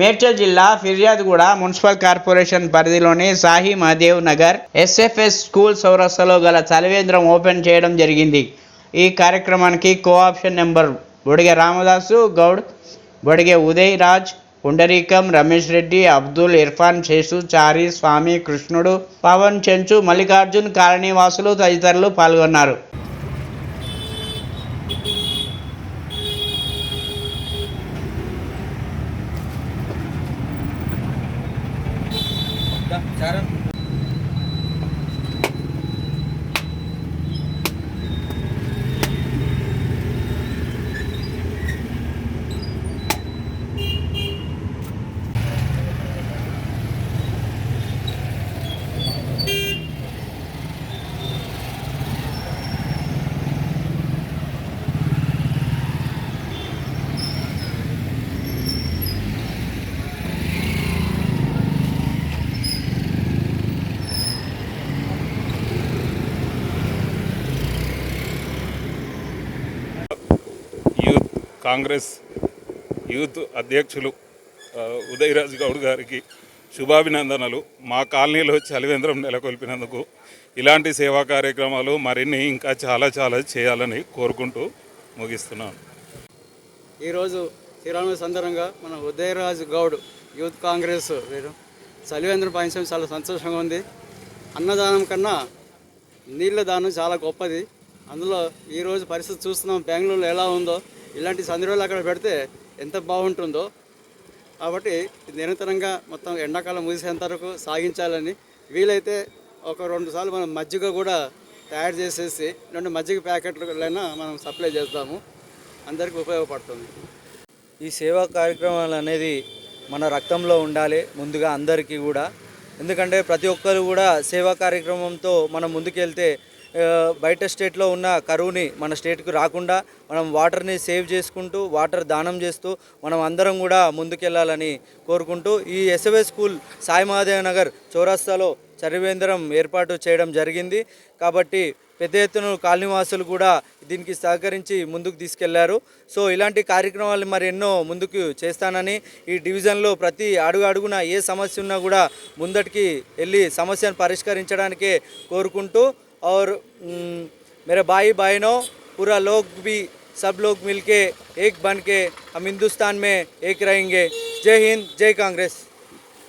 మేడ్చల్ జిల్లా ఫిర్యాదుగూడ municipal corporation పరిధిలోని Sahi Mahadev Nagar SFS school సౌరస్థలో గల చలివేంద్రం ఓపెన్ చేయడం జరిగింది. ఈ కార్యక్రమానికి కోఆప్షన్ నెంబర్ బొడిగె రామదాసు గౌడ్ బొడిగె ఉదయ్ రాజ్ పుండరీకం రమేష్ రెడ్డి అబ్దుల్ ఇర్ఫాన్ శేషు చారి స్వామి కృష్ణుడు పవన్ చెంచు మల్లికార్జున్ కాలనీవాసులు తదితరులు పాల్గొన్నారు. యూత్ కాంగ్రెస్ యూత్ అధ్యక్షులు ఉదయరాజు ఉదయరాజ్ గౌడ్ గారికి శుభాభినందనలు. మా కాలనీలో చలివేంద్రం నెలకొల్పినందుకు ఇలాంటి సేవా కార్యక్రమాలు మరిన్ని ఇంకా చాలా చాలా చేయాలని కోరుకుంటూ ముగిస్తున్నాను. ఈరోజు శ్రీరామ సందర్భంగా మన ఉదయరాజ్ గౌడ్ యూత్ కాంగ్రెస్ వీరు. చలివేంద్రం పనిచేయడం చాలా సంతోషంగా ఉంది. అన్నదానం కన్నా నీళ్ళ దానం చాలా గొప్పది. అందులో ఈరోజు పరిస్థితి చూస్తున్నాం. బెంగళూరులో ఎలా ఉందో ఇలాంటి సందర్భాలు అక్కడ పెడితే ఎంత బాగుంటుందో. కాబట్టి నిరంతరంగా మొత్తం ఎండాకాలం ముగిసేంత వరకు సాగించాలని వీలైతే ఒక రెండు సార్లు మనం మజ్జిగ కూడా తయారు చేసేసి రెండు మజ్జిగ ప్యాకెట్లైనా మనం సప్లై చేస్తాము అందరికీ ఉపయోగపడుతుంది. ఈ సేవా కార్యక్రమాలు అనేది మన రక్తంలో ఉండాలి ముందుగా అందరికీ కూడా. ఎందుకంటే ప్రతి ఒక్కరు కూడా సేవా కార్యక్రమంతో మనం ముందుకెళ్తే బయట స్టేట్లో ఉన్న కరువుని మన స్టేట్కి రాకుండా మనం వాటర్ని సేవ్ చేసుకుంటూ వాటర్ దానం చేస్తూ మనం అందరం కూడా ముందుకెళ్ళాలని కోరుకుంటూ ఈ ఎస్ఎవే స్కూల్ సాయి మహాదేవ్ నగర్ చౌరస్తాలో చరివేంద్రం ఏర్పాటు చేయడం జరిగింది. కాబట్టి పెద్ద ఎత్తున కాలనీవాసులు కూడా దీనికి సహకరించి ముందుకు తీసుకెళ్ళారు. సో ఇలాంటి కార్యక్రమాలు మరి ఎన్నో ముందుకు చేస్తానని ఈ డివిజన్లో ప్రతి అడుగు అడుగున ఏ సమస్య ఉన్నా కూడా ముందటికి వెళ్ళి సమస్యను పరిష్కరించడానికే కోరుకుంటూ और मेरे भाई बहनों, पूरा लोग भी, सब लोग मिलके एक बन के हम हिंदुस्तान में एक रहेंगे। जय हिंद, जय कांग्रेस।